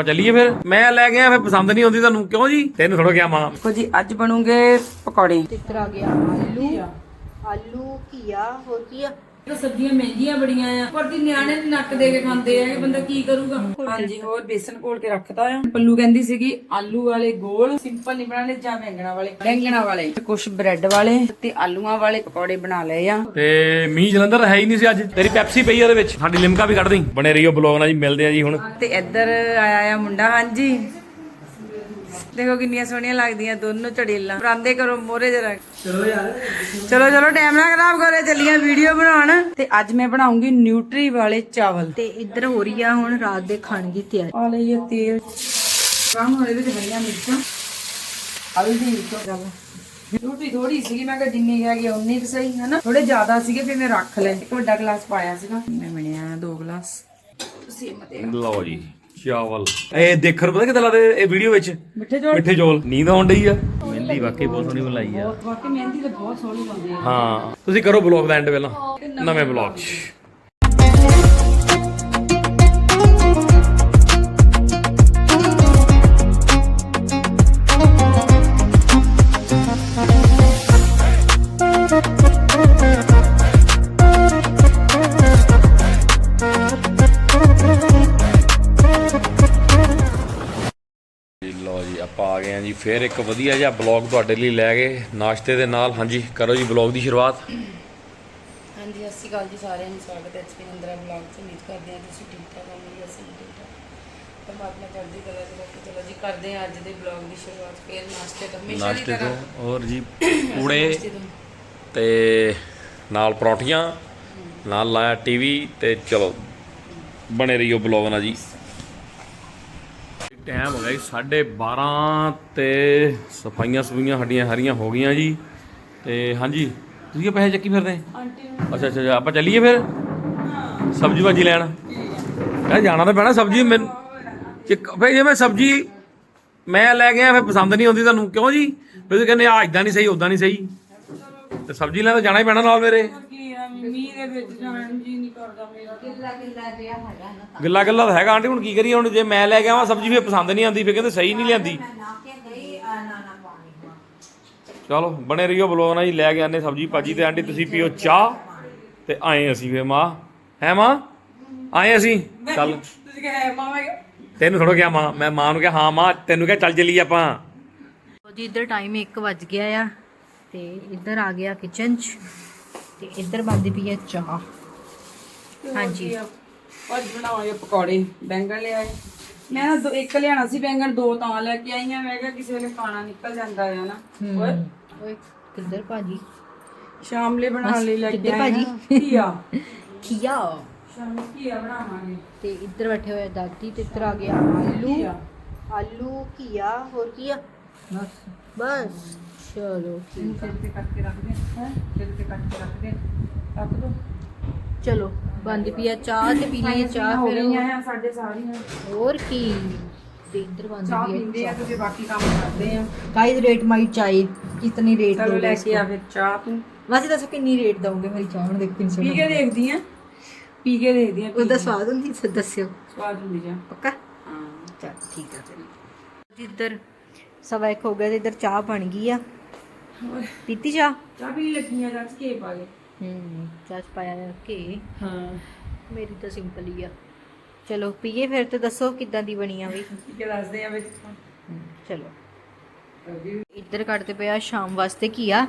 ਆਪਾਂ ਚੱਲੀਏ ਫਿਰ। ਮੈਂ ਲੈ ਗਿਆ ਫਿਰ ਪਸੰਦ ਨਹੀਂ ਆਉਂਦੀ ਤੁਹਾਨੂੰ। ਕਿਉਂ ਜੀ? ਤੈਨੂੰ ਥੋੜਾ ਗਿਆ ਮਾਂ। ਦੇਖੋ ਜੀ ਅੱਜ ਬਣੂਗੇ ਪਕੌੜੇ। ਇੱਧਰ ਆ ਗਿਆ? ਆਲੂ ਆਲੂ ਘੀਆ ਹੋਰ ਕੀ ਆ? ਤਾਂ ਸਬਜ਼ੀਆਂ ਮਹਿੰਗੀਆਂ ਬੜੀਆਂ ਆ। ਪਰ ਦੀ ਨਿਆਣੇ ਨੀ ਨੱਕ ਦੇ ਕੇ ਖਾਂਦੇ ਆ ਕਿ ਬੰਦਾ ਕੀ ਕਰੂਗਾ? ਹਾਂਜੀ ਹੋਰ ਬੇਸਨ ਘੋਲ ਕੇ ਰੱਖਤਾ ਆ। ਪੱਲੂ ਕਹਿੰਦੀ ਸੀਗੀ ਆਲੂ ਵਾਲੇ ਗੋਲ ਸਿੰਪਲ ਨਹੀਂ ਬਣਾਣੇ ਜਾਂ ਬੈਂਗਣਾ ਵਾਲੇ? ਬੈਂਗਣਾ ਵਾਲੇ। ਕੁਝ ਬ੍ਰੈਡ ਵਾਲੇ ਤੇ ਆਲੂਆਂ ਵਾਲੇ ਪਕੌੜੇ ਬਣਾ ਲਏ ਆ। ਤੇ ਮੀਂਹ ਜਲੰਧਰ ਹੈ ਹੀ ਨਹੀਂ ਸੀ ਅੱਜ। ਤੇਰੀ ਪੈਪਸੀ ਪਈ ਆ ਉਹਦੇ ਵਿੱਚ। ਸਾਡੀ ਲਿਮਕਾ ਵੀ ਕੱਢ ਦੇਈ। ਬਣੇ ਰਹੀਓ ਬਲੌਗ ਨਾਲ ਜੀ ਮਿਲਦੇ ਆ ਜੀ ਹੁਣ। ਤੇ ਇੱਧਰ ਆਇਆ ਆ ਮੁੰਡਾ ਹਾਂਜੀ। ਦੇਖੋ ਕਿੰਨੀਆਂ ਸੋਹਣੀਆਂ ਲੱਗਦੀਆਂ ਦੋਨੋਂ ਚੜੇਲਾਂ ਪਰਾਂਦੇ ਕਰੋ ਮੋਰੇ ਜਰਾ। ਚਲੋ ਯਾਰ। ਚਲੋ ਚਲੋ ਟਾਈਮ ਨਾ ਖਰਾਬ ਕਰੇ ਚੱਲੀਆਂ ਵੀਡੀਓ ਬਣਾਉਣ। ਤੇ ਅੱਜ ਮੈਂ ਬਣਾਉਂਗੀ ਨਿਊਟਰੀ ਵਾਲੇ ਚਾਵਲ। ਤੇ ਇੱਧਰ ਹੋ ਰਹੀ ਆ ਹੁਣ ਰਾਤ ਦੇ ਖਾਣ ਦੀ ਤਿਆਰੀ। ਆ ਲਈਏ ਤੇਲ। ਕੰਮ ਹੋਣੇ ਵਿੱਚ ਹਰੀਆਂ ਮਿਰਚਾਂ। ਹਲਦੀ ਚੱਲ। ਰੋਟੀ ਥੋੜੀ ਸੀਗੀ, ਮੈਂ ਕਿਹਾ ਜਿੰਨੀ ਹੈਗੀ ਆ ਉਨੀ ਕੁ ਸਹੀ, ਹਨਾ? ਥੋੜੇ ਜ਼ਿਆਦਾ ਸੀਗੇ, ਫਿਰ ਮੈਂ ਰੱਖ ਲਏ। ਇੱਕ ਵੱਡਾ ਗਲਾਸ ਪਾਇਆ ਸੀਗਾ। ਮੈਂ ਬਣਿਆ ਦੋ ਗਲਾਸ। ਤੁਸੀਂ ਮਤੇ ਲਓ ਜੀ। ਚਾਵਲ ਇਹ ਦੇਖਰ ਪਤਾ ਕਿਦਾਂ ਲੱਗਦੇ ਇਹ ਵੀਡੀਓ ਵਿੱਚ? ਮਿੱਠੇ ਚੌਲ। ਮਿੱਠੇ ਚੌਲ। ਨੀਂਦ ਆਉਣ ਡਈ ਆ? ਮਹਿੰਦੀ ਵਾਕਈ ਬਹੁਤ ਸੋਹਣੀ ਬਣਾਈ ਆ। ਵਾਕਈ ਮਹਿੰਦੀ ਤਾਂ ਬਹੁਤ ਸੋਹਣੀ ਲਾਉਂਦੇ ਆ। ਹਾਂ। ਤੁਸੀਂ ਕਰੋ ਬਲੌਗ ਦਾ ਐਂਡ ਪਹਿਲਾਂ। ਨਵੇਂ ਬਲੌਗ 'ਚ। ਆਪਾਂ ਆ ਗਏ ਆ ਜੀ ਫੇਰ ਇੱਕ ਵਧੀਆ ਜਿਹਾ ਬਲੌਗ ਤੁਹਾਡੇ ਲਈ ਲੈ ਗਏ ਨਾਸ਼ਤੇ ਦੇ ਨਾਲ। ਹਾਂਜੀ ਕਰੋ ਜੀ ਬਲੌਗ ਦੀ ਸ਼ੁਰੂਆਤ। ਹਾਂਜੀ ਸਤਿ ਸ਼੍ਰੀ ਅਕਾਲ ਜੀ ਸਾਰਿਆਂ ਨੂੰ। ਸਵਾਗਤ ਹੈ ਐਚਪੀ ਨੰਦਰਾ ਬਲੌਗ 'ਚ। ਉਮੀਦ ਕਰਦੇ ਹਾਂ ਤੁਸੀਂ ਠੀਕ ਠਾਕ ਹੋਵੋਗੇ ਅਸੀਂ ਵੀ ਠੀਕ ਠਾਕ। ਪਰਮਾਤਮਾ ਚੜ੍ਹਦੀ ਕਲਾ ਚ ਰੱਖੇ। ਚਲੋ ਜੀ ਕਰਦੇ ਹਾਂ ਅੱਜ ਦੇ ਬਲੌਗ ਦੀ ਸ਼ੁਰੂਆਤ। ਫੇਰ ਨਾਸ਼ਤੇ ਤੋਂ ਹਮੇਸ਼ਾ ਦੀ ਨਾਸ਼ਤੇ ਤਰ੍ਹਾਂ। ਤੋਂ ਹੋਰ ਜੀ ਪੂੜੇ ਨਾਸ਼ਤੇ ਤੋਂ। ਤੇ ਨਾਲ ਪਰੌਂਠੀਆਂ ਨਾਲ ਲਾਇਆ ਟੀਵੀ ਤੇ ਚਲੋ ਬਣੇ ਰਹੀਓ ਬਲੌਗ ਨਾਲ ਜੀ। ਟਾਈਮ ਹੋ ਗਿਆ ਜੀ 12:30 ਤੇ ਸਫਾਈਆਂ ਸਫਾਈਆਂ ਸਾਡੀਆਂ ਹਰੀਆਂ ਹੋ ਗਈਆਂ ਜੀ। ਤੇ ਹਾਂਜੀ ਤੁਸੀਂ ਇਹ ਪੈਸੇ ਚੱਕੀ ਫਿਰਦੇ? ਅੱਛਾ ਅੱਛਾ ਅੱਛਾ, ਆਪਾਂ ਚੱਲੀਏ ਫਿਰ? ਸਬਜ਼ੀ ਭਾਜੀ ਲੈਣ। ਕਹ ਜਾਣਾ ਤਾਂ ਪੈਣਾ ਸਬਜ਼ੀ ਮੈਂ ਫੇ ਜੇ ਮੈਂ ਸਬਜ਼ੀ ਮੈਂ ਲੈ ਗਿਆ ਫਿਰ ਪਸੰਦ ਨਹੀਂ ਆਉਂਦੀ ਤੁਹਾਨੂੰ। ਕਿਉਂ ਜੀ? ਫਿਰ ਤੁਸੀਂ ਕਹਿੰਦੇ ਆ ਇਦਾਂ ਨਹੀਂ ਸਹੀ ਉਦਾਂ ਨਹੀਂ ਸਹੀ। ਤੇ ਸਬਜ਼ੀ ਲੈਣ ਤਾਂ ਜਾਣਾ ਹੀ ਪੈਣਾ ਨਾਲ ਮੇਰੇ। ਮੀਂਹ ਦੇ ਵਿੱਚ ਜਾਣ ਜੀ ਨਹੀਂ ਕਰਦਾ ਮੇਰਾ ਗੱਲਾਂ ਗੱਲਾਂ ਤਾਂ। ਹੈਗਾ ਆਂਟੀ ਹੁਣ ਕੀ ਕਰੀਏ ਹੁਣ? ਜੇ ਮੈਂ ਲੈ ਕੇ ਆਵਾਂ ਸਬਜ਼ੀ ਫਿਰ ਪਸੰਦ ਨਹੀਂ ਆਉਂਦੀ ਫਿਰ ਕਹਿੰਦੇ ਸਹੀ ਨਹੀਂ ਲਿਆਂਦੀ ਚਲੋ ਬਣੇ ਰਹੀਓ ਬਲੌਗ ਨਾਲ ਜੀ ਲੈ ਕੇ ਆਨੇ ਸਬਜ਼ੀ ਭਾਜੀ ਤੇ ਆਂਟੀ ਤੁਸੀਂ ਪੀਓ ਚਾਹ ਤੇ ਆਏ ਅਸੀਂ ਫੇ ਮਾਂ। ਹੈ ਮਾਂ? ਆਏ ਅਸੀਂ? ਚੱਲ। ਤੁਸੀਂ ਕਹੇ ਮਾਮਾ ਤੈਨੂੰ ਥੋੜਾ ਕਿਹਾ ਮਾਂ ਮੈਂ ਮਾਂ ਨੂੰ ਕਿਹਾ ਹਾਂ ਮਾਂ ਤੈਨੂੰ ਕਿਹਾ ਚੱਲ ਚੱਲੀਏ ਆਪਾਂ। ਜੀ ਇੱਧਰ ਟਾਈਮ 1 ਵੱਜ ਗਿਆ ਆ ਤੇ ਇੱਧਰ ਆ ਗਿਆ ਕਿਚਨ 'ਚ। ਤੇ ਇੱਧਰ ਬਣਦੀ ਪਈ ਹੈ ਚਾਹ। ਹਾਂਜੀ। ਅੱਜ ਬਣਾਵਾਂਗੇ ਪਕੌੜੇ ਬੈਂਗਣ ਲਿਆਏ। ਮੈਂ ਨਾ ਦੋ- ਇੱਕ ਲਿਆਣਾ ਸੀ ਬੈਂਗਣ ਦੋ ਤਾਂ ਲੈ ਕੇ ਆਈ ਆ ਮੈਂ ਕਿਹਾ ਕਿਸੇ ਵੇਲੇ ਖਾਣਾ ਨਿਕਲ ਜਾਂਦਾ ਹੈ ਨਾ। ਓਏ। ਓਏ ਕਿੱਧਰ ਭਾਜੀ? ਸ਼ਾਮ ਲਈ ਬਣਾਉਣ ਲਈ ਲੈ ਕੇ ਕਿੱਧਰ ਭਾਜੀ? ਆ। ਘੀਆ। ਖੀਆ ਸ਼ਾਮ ਨੂੰ ਘੀਆ ਬਣਾਵਾਂਗੇ। ਤੇ ਇੱਧਰ ਬੈਠੇ ਹੋਏ ਆ ਦਾਦੀ ਤੇ ਇੱਧਰ ਆ ਗਿਆ ਆਲੂ। ਘੀਆ। ਆਲੂ ਘੀਆ ਹੋਰ ਕੀ ਆ? ਬਸ। ਬਸ। ਚਲੋ ਇਹਨੂੰ ਠੀਕ ਆ। ਬੰਦ ਪਿਆ ਚਾਹ ਤੇ ਪੀ ਲਈਏ ਚਾਹ ਫਿਰ ਆ ਸਾਡੇ ਸਾਰੀਆਂ। ਹੋਰ ਕੀ ਤੇ ਇੱਧਰ ਬੰਦ ਚਾਹ ਪੀਂਦੇ ਆ ਤੇ ਬਾਕੀ ਕੰਮ ਕਰਦੇ ਆ। ਗਾਇਸ ਰੇਟ ਮਾਈ ਚਾਈ ਕਿਤਨੀ ਰੇਟ ਚਲੋ ਲੈ ਕੇ ਆ ਫਿਰ ਚਾਹ ਤੂੰ। ਵੈਸੇ ਦੱਸੋ ਕਿੰਨੀ ਰੇਟ ਦਓਗੇ ਮੇਰੀ ਚਾਹ ਨੂੰ ਦੇਖ ਕਿੰਨੀ ਪੀ ਕੇ ਦੇਖਦੀ ਆ ਪੀ ਕੇ ਦੇਖਦੀ ਆ ਉਹਦਾ ਸਵਾਦ ਹੁੰਦੀ ਸ- ਦੱਸਿਓ। ਸਵਾਦ ਹੁੰਦੀ ਜਾ ਪੱਕਾ? ਹਾਂ। ਚਲ ਠੀਕ ਆ ਫਿਰ। ਇੱਧਰ ਸਵਾ ਇੱਕ ਹੋ ਗਿਆ ਤੇ ਇੱਧਰ ਚਾਹ ਬਣ ਗਈ ਆ। ਪੀਤੀ ਚਾਹ? ਚਾਹ ਪੀ ਲੱਗੀਆਂ ਜਾਂ ਕੇ ਪਾ ਗਏ ਹੂੰ ਚਾਹ ਪਾਇਆ ਕਿ ਹਾਂ। ਮੇਰੀ ਤਾਂ ਸਿੰਪਲ ਹੀ ਆ। ਚਲੋ ਪੀਏ ਫਿਰ ਤੇ ਦੱਸੋ ਕਿੱਦਾਂ ਦੀ ਬਣੀ ਆ ਵੀ ਕੇ ਦੱਸਦੇ ਆ ਵੀ ਚਲੋ। ਇੱਧਰ ਕੱਢਦੇ ਪਿਆ ਸ਼ਾਮ ਵਾਸਤੇ ਘੀਆ।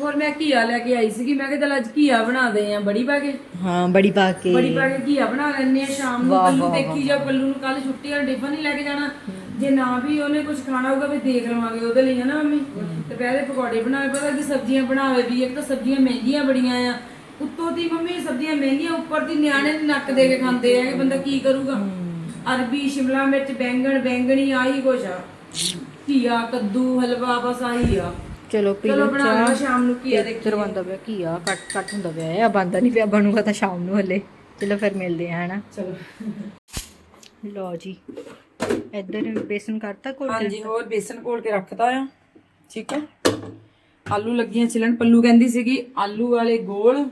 ਹੋਰ ਮੈਂ ਘੀਆ ਲੈ ਕੇ ਆਈ ਸੀਗੀ ਮੈਂ ਕਿਹਾ ਚਲ ਅੱਜ ਘੀਆ ਬਣਾਦੇ ਆ ਬੜੀ ਪਾ ਕੇ। ਹਾਂ ਬੜੀ ਪਾ ਕੇ। ਬੜੀ ਪਾ ਕੇ ਘੀਆ ਬਣਾ ਲੈਣੇ ਆ ਸ਼ਾਮ ਨੂੰ ਕੱਲੂ ਦੇਖੀ ਜਾ ਕੱਲੂ ਨੂੰ ਕੱਲ ਛੁੱਟੀ ਵਾਲਾ ਟਿਫਨ ਨਹੀਂ ਲੈ ਕੇ ਜਾਣਾ। ਜੇ ਨਾ ਵੀ ਉਹਨੇ ਕੁਝ ਖਾਣਾ ਹੋਊਗਾ ਵੀ ਦੇਖ ਲਵਾਂਗੇ ਉਹਦੇ ਲਈ ਹਨਾ ਮੰਮੀ? ਤੇ ਪਹਿਲੇ ਪਕੌੜੇ ਬਣਾਵੇ ਪਤਾ ਕਿ ਸਬਜ਼ੀਆਂ ਬਣਾਵੇ ਵੀ ਇੱਕ ਤਾਂ ਸਬਜ਼ੀਆਂ ਮਹਿੰਗੀਆਂ ਬੜੀਆਂ ਆ। ਉੱਤੋਂ ਦੀ ਮੰਮੀ ਸਬਜ਼ੀਆਂ ਮਹਿੰਗੀਆਂ ਉੱਪਰ ਦੀ ਨਿਆਣੇ ਨੀ ਨੱਕ ਦੇ ਕੇ ਖਾਂਦੇ ਆ ਕਿ ਬੰਦਾ ਕੀ ਕਰੂਗਾ? ਅਰਬੀ ਸ਼ਿਮਲਾ ਮਿਰਚ ਬੈਂਗਣ ਬੈਂਗਣੀ ਆਹੀ ਕੁਛ ਆ। ਘੀਆ ਕੱਦੂ ਹਲਵਾ ਬਸ ਆਹੀ ਆ। ਚਲੋ ਪੀ ਚਲੋ ਲਓ ਬਣਾ ਚਾਹ। ਲਓ ਸ਼ਾਮ ਨੂੰ ਘੀਆ ਦੇਖੀ ਇੱਧਰ ਬੰਦਾ ਪਿਆ ਘੀਆ ਕੱਟ ਕੱਟ ਹੁੰਦਾ ਪਿਆ ਆ ਬੰਦਾ ਨਹੀਂ ਪਿਆ ਬਣੂਗਾ ਤਾਂ ਸ਼ਾਮ ਨੂੰ ਹਲੇ। ਚਲੋ ਫਿਰ ਮਿਲਦੇ ਆ ਹਨਾ? ਚਲੋ। ਲਓ ਜੀ। ਇੱਧਰ ਬੇਸਨ ਕਰਤਾ ਕੋਲ ਹਾਂਜੀ ਹੋਰ ਬੇਸਨ ਘੋਲ ਕੇ ਰੱਖਤਾ ਆ। ਠੀਕ ਆ? ਆਲੂ ਲੱਗੀਆਂ ਛਿਲਣ। ਪੱਲੂ ਕਹਿੰਦੀ ਸੀਗੀ ਆਲੂ ਵਾਲੇ ਗੋਲ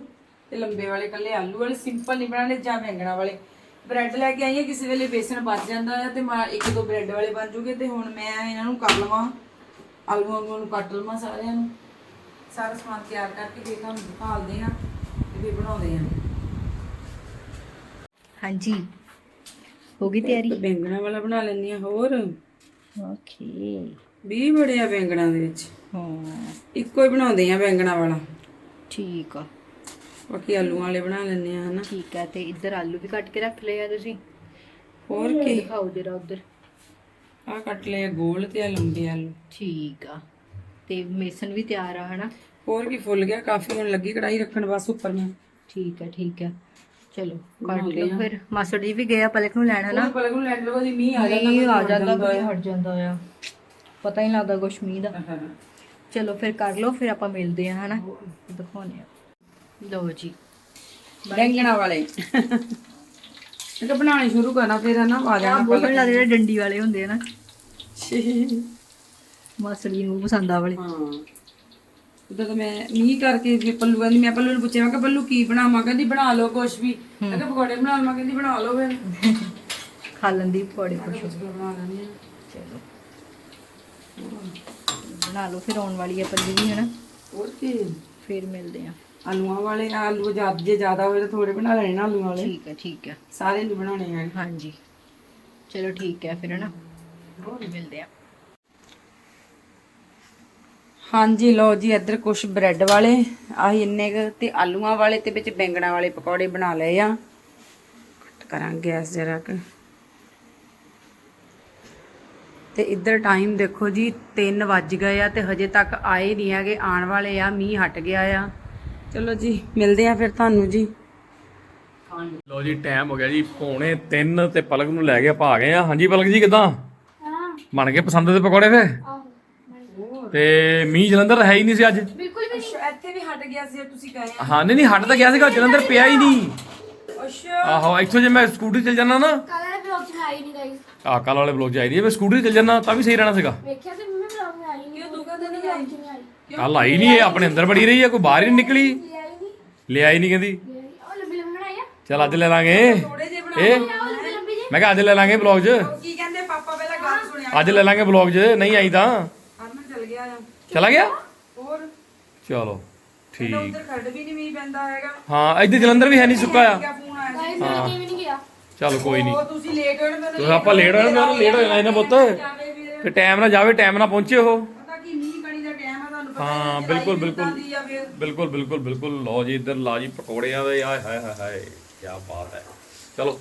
ਤੇ ਲੰਬੇ ਵਾਲੇ ਕੱਲੇ ਆਲੂ ਵਾਲੇ। ਸਿੰਪਲ ਨਹੀਂ ਬਣਾਣੇ ਜਾਂ ਬੈਂਗਣਾ ਵਾਲੇ। ਬ੍ਰੈਡ ਲੈ ਕੇ ਆਈ ਹਾਂ ਕਿਸੇ ਵੇਲੇ ਬੇਸਣ ਬਚ ਜਾਂਦਾ ਹੈ ਤੇ ਮੈਂ ਇੱਕ ਦੋ ਬ੍ਰੈਡ ਵਾਲੇ ਬਣ ਜੂਗੇ ਤੇ ਹੁਣ ਮੈਂ ਇਹਨਾਂ ਨੂੰ ਕਰ ਲਵਾਂ। ਆਲੂਆਂ ਨੂੰ ਕੱਟ ਲਵਾਂ ਸਾਰਿਆਂ ਨੂੰ। ਸਾਰਾ ਸਮਾਨ ਤਿਆਰ ਕਰਕੇ ਫਿਰ ਤੁਹਾਨੂੰ ਦਿਖਾਉਂਦੇ ਆ ਤੇ ਫਿਰ ਬਣਾਉਂਦੇ ਆ। ਹਾਂਜੀ। ਹੋ ਗਈ ਤਿਆਰੀ? ਬੈਂਗਣਾ ਵਾਲਾ ਬਣਾ ਲੈਂਦੀ ਆ ਹੋਰ। ਓਕੇ। 20 ਬੜੇ ਆ ਬੈਂਗਣਾ ਦੇ ਵਿੱਚ। ਹਾਂ। ਇੱਕੋ ਹੀ ਬਣਾਉਂਦੇ ਆ ਬੈਂਗਣਾ ਵਾਲਾ। ਠੀਕ ਆ। ਬਾਕੀ ਆਲੂਆਂ ਵਾਲੇ ਬਣਾ ਲੈਂਦੇ ਆ ਹਨਾ। ਠੀਕ ਆ ਤੇ ਇੱਧਰ ਆਲੂ ਵੀ ਕੱਟ ਕੇ ਰੱਖ ਲਏ ਆ ਤੁਸੀਂ? ਹੋਰ ਕੀ? ਦਿਖਾਓ ਜਰਾ ਉੱਧਰ। ਆ ਕੱਟ ਲਏ ਗੋਲ ਤੇ ਆ ਲੰਬੇ ਆਲੂ। ਠੀਕ ਆ। ਤੇ ਮੇਸਨ ਵੀ ਤਿਆਰ ਆ ਹਨਾ? ਹੋਰ ਕੀ ਫੁੱਲ ਗਿਆ ਕਾਫੀ ਹੁਣ ਲੱਗੀ ਕੜਾਈ ਰੱਖਣ ਬਸ ਉੱਪਰ ਮੈਂ। ਠੀਕ ਆ ਠੀਕ ਆ। ਚਲੋ ਲਿਓ ਫਿਰ। ਮਾਸਟਰ ਜੀ ਵੀ ਗਏ ਆ ਪਲਕ ਨੂੰ ਲੈਣ ਹਨਾ? ਪਲਕ ਨੂੰ ਲੈਂਡ ਲਗੋ ਜੀ ਮੀਂਹ ਆ ਜਾਂਦਾ ਨਹੀਂ ਆ ਜਾਂਦਾ ਕੋਈ ਹਟ ਜਾਂਦਾ ਆ। ਪਤਾ ਹੀ ਨਹੀਂ ਲੱਗਦਾ ਕੁਛ ਮੀਂਹ ਦਾ। ਚਲੋ ਫਿਰ ਕਰ ਲਓ ਫਿਰ ਆਪਾਂ ਮਿਲਦੇ ਆ ਹਨਾ? ਦਿਖਾਉਣੇ ਆ। ਲਓ ਜੀ। ਬੈਂਗਣਾ ਵਾਲੇ। ਇਹ ਤਾਂ ਬਣਾਉਣੀ ਸ਼ੁਰੂ ਕਰਨਾ ਫਿਰ ਹਨਾ ਆ ਜਾਣਾ ਬਹੁਤ ਲੱਗਦੇ ਜਿਹੜੇ ਡੰਡੀ ਵਾਲੇ ਹੁੰਦੇ ਆ ਨਾ। ਜੀ ਨੂੰ ਪਸੰਦ ਆ ਵਾਲੇ। ਹਾਂ। ਉਦੋਂ ਤਾਂ ਮੈਂ ਮੀਂਹ ਕਰਕੇ ਫਿਰ ਪੱਲੂ ਕਹਿੰਦੀ ਮੈਂ ਪੱਲੂ ਨੂੰ ਪੁੱਛਿਆ ਮੈਂ ਕਿ ਪੱਲੂ ਕੀ ਬਣਾਵਾਂ? ਕਹਿੰਦੀ ਬਣਾ ਲਓ ਕੁਛ ਵੀ। ਮੈਂ ਪਕੌੜੇ ਬਣਾ ਲਵਾਂ। ਕਹਿੰਦੀ ਬਣਾ ਲਓ ਫਿਰ। ਖਾ ਲੈਂਦੀ ਪੌੜੇ ਕੁਛ। ਬਣਾ ਲੈਂਦੇ ਚਲੋ। ਬਣਾ ਲਓ ਫਿਰ ਆਉਣ ਵਾਲੀ ਆ ਪੱਲੀ ਵੀ ਹਨਾ? ਹੋਰ ਕੀ। ਫਿਰ ਮਿਲਦੇ ਆ ਆਲੂਆਂ ਵਾਲੇ ਆਲੂ ਜ਼ਿਆਦਾ ਜੇ ਜ਼ਿਆਦਾ ਹੋਵੇ ਤਾਂ ਥੋੜੇ ਬਣਾ ਲੈਣੇ ਨਾ ਆਲੂਆਂ ਵਾਲੇ। ਠੀਕ ਹੈ ਠੀਕ ਹੈ ਸਾਰੇ ਨਹੀਂ ਬਣਾਉਣੇ ਹੈ ਹਾਂਜੀ। ਚਲੋ ਠੀਕ ਹੈ ਫਿਰ ਹਨਾ? ਮਿਲਦੇ ਆ ਹਾਂਜੀ ਲਓ ਜੀ ਇੱਧਰ ਕੁਝ ਬ੍ਰੈਡ ਵਾਲੇ ਆਹੀ ਇੰਨੇ ਕੁ ਤੇ ਆਲੂਆਂ ਵਾਲੇ ਤੇ ਵਿੱਚ ਬੈਂਗਣਾ ਵਾਲੇ ਪਕੌੜੇ ਬਣਾ ਲਏ ਆ। ਕੱਟ ਕਰਾਂ ਗੈਸ ਜਰਾ ਕਿ। ਤੇ ਇੱਧਰ ਟਾਈਮ ਦੇਖੋ ਜੀ 3 ਵੱਜ ਗਏ ਆ ਤੇ ਹਜੇ ਤੱਕ ਆਏ ਨਹੀਂ ਹੈਗੇ ਆਉਣ ਵਾਲੇ ਆ ਮੀਂਹ ਹਟ ਗਿਆ ਆ। ਚਲੋ ਜੀ ਮਿਲਦੇ ਆ ਫਿਰ ਤੁਹਾਨੂੰ ਜੀ। ਲੋ ਜੀ ਟਾਈਮ ਹੋ ਗਿਆ ਜੀ ਪੌਣੇ 3 ਤੇ ਪਲਕ ਨੂੰ ਲੈ ਕੇ ਆਪਾਂ ਆ ਗਏ ਆ। ਹਾਂਜੀ ਪਲਕ ਜੀ ਕਿਦਾਂ? ਬਣ ਗਏ ਪਸੰਦ ਦੇ ਪਕੌੜੇ ਫੇ ਤੇ ਮੀਂਹ ਜਲੰਧਰ ਹੈ ਹੀ ਨਹੀਂ ਸੀ ਅੱਜ। ਬਿਲਕੁਲ ਵੀ ਨਹੀਂ। ਇੱਥੇ ਵੀ ਹਟ ਗਿਆ ਸੀ ਤੁਸੀਂ ਗਏ ਆ। ਹਾਂ ਨਹੀਂ ਨਹੀਂ ਹਟ ਤਾਂ ਗਿਆ ਸੀਗਾ ਜਲੰਧਰ ਪਿਆ ਹੀ ਨਹੀਂ। ਅੱਛਾ। ਆਹੋ ਇੱਥੋਂ ਜੇ ਮੈਂ ਸਕੂਟਰੀ ਚੱਲ ਜਾਣਾ ਨਾ। ਕੱਲ ਵਾਲੇ ਵਲੌਗ ਚ ਆਈ ਨਹੀਂ ਗਾਇਸ ਆ ਕੱਲ ਵਾਲੇ ਵਲੌਗ ਚ ਆਈ ਦੀ ਮੈਂ ਸਕੂਟਰੀ ਚੱਲ ਜਾਣਾ ਤਾਂ ਵੀ ਸਹੀ ਰਹਿਣਾ ਸੀਗਾ। ਵੇਖਿਆ ਸੀ ਮੈਂ ਵਲੌਗ ਆਈ ਨਹੀਂ। ਕਿਉਂ ਤੂੰ ਕਦੋਂ ਨਹੀਂ ਆਈ? ਕੱਲ ਆਈ ਨਹੀਂ ਇਹ ਆਪਣੇ ਅੰਦਰ ਬੜੀ ਰਹੀ ਹੈ ਕੋਈ ਬਾਹਰ ਹੀ ਨਿਕਲੀ। ਲੈ ਆਈ ਨਹੀਂ। ਕਹਿੰਦੀ। ਉਹ ਚਲ ਅੱਜ ਲੈ ਲਾਂਗੇ। ਇਹ? ਮੈਂ ਕਿਹਾ ਅੱਜ ਲੈ ਲਾਂਗੇ ਵਲੌਗ 'ਚ। ਕੀ ਕਹਿੰਦੇ ਪਾਪਾ ਪਹਿਲਾਂ ਗੱਲ ਸੁਣਿਆ। ਅੱਜ ਲੈ ਲਾਂਗੇ ਵਲੌਗ 'ਚ ਨਹੀਂ ਆਈ ਤਾਂ। ਗਿਆ ਚਲਾ ਗਿਆ? ਹੋਰ। ਚਲੋ ਠੀਕ। ਉਧਰ ਖੜ ਵੀ ਨਹੀਂ ਮੀਂਹ ਪੈਂਦਾ ਹੈਗਾ। ਹਾਂ ਇੱਧਰ ਜਲੰਧਰ ਵੀ ਹੈ ਨਹੀਂ ਸੁੱਕਾ ਆ। ਫੋਨ ਕੋਈ ਨਹੀਂ ਤੁਸੀਂ ਲੇਟ ਹੋਏ ਨਾ ਤੁਸੀਂ ਆਪਾਂ ਲੇਟ ਹੋ ਜਾਣਾ ਲੇਟ ਹੋ ਜਾਣਾ ਪੁੱਤ। ਜਾਵੇ ਟਾਈਮ ਨਾਲ ਜਾਵੇ ਟਾਈਮ ਨਾਲ ਪਹੁੰਚੇ ਉਹ। ਹਾਂ, ਬਿਲਕੁਲ, ਬਿਲਕੁਲ। ਬਿਲਕੁਲ ਬਿਲਕੁਲ ਬਿਲਕੁਲ। ਲਓ ਜੀ ਇੱਧਰ ਲਾ ਜੀ ਪਕੌੜਿਆਂ ਦੇ ਆਏ ਹਾਏ ਹਾਏ ਹਾਏ ਕੀ ਬਾਤ ਹੈ। ਚਲੋ